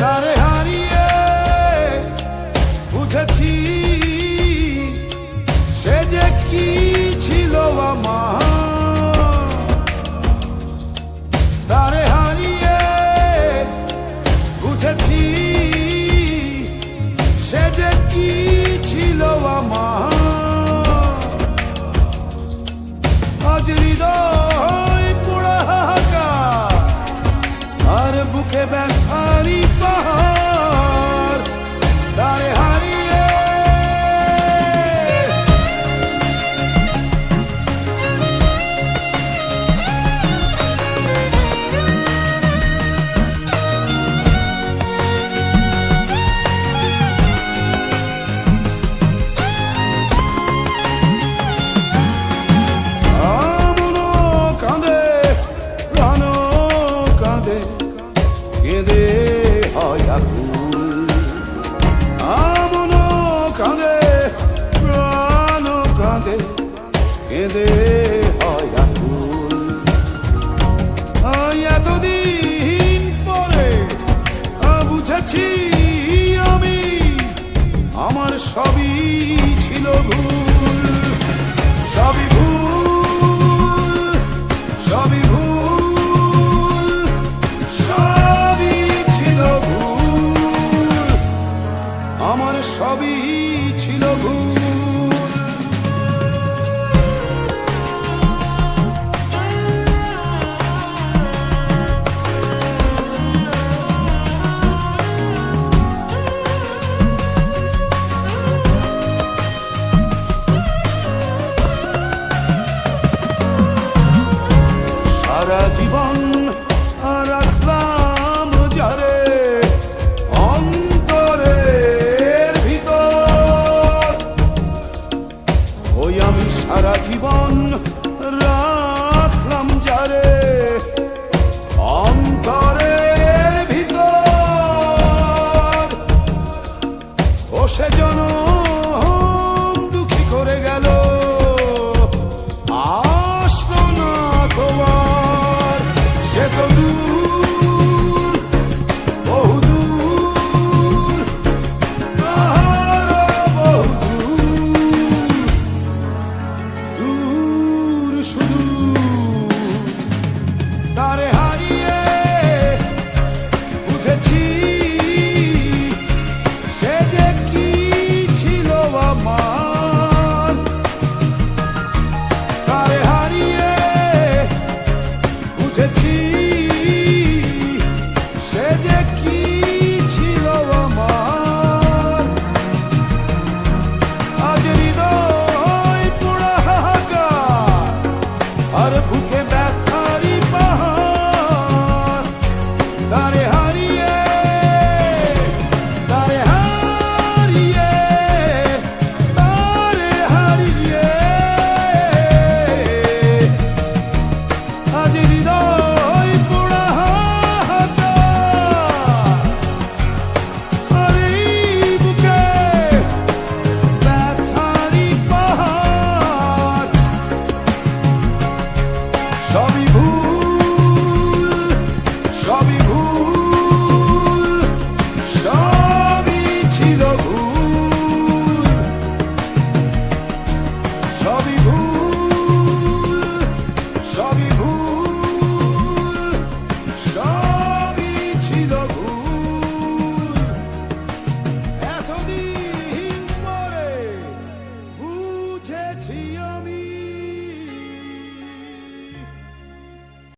তারে হারিয়ে বুঝেছি সে যে কি ছিল আমার। তারে হারিয়ে বুঝেছি সে যে কি ছিল আমার। আজ হৃদয় পুরা হাহাকার, আর বুকে ব্যথারি কেঁদে হয় আমনো কাঁদে প্রাণ কাঁদে, কেঁদে হয় আকুল এতদিন পরে বুঝেছি আমি, আমার সবই ছিল ভুল। সবই ছিল ভুল। সারা জীবন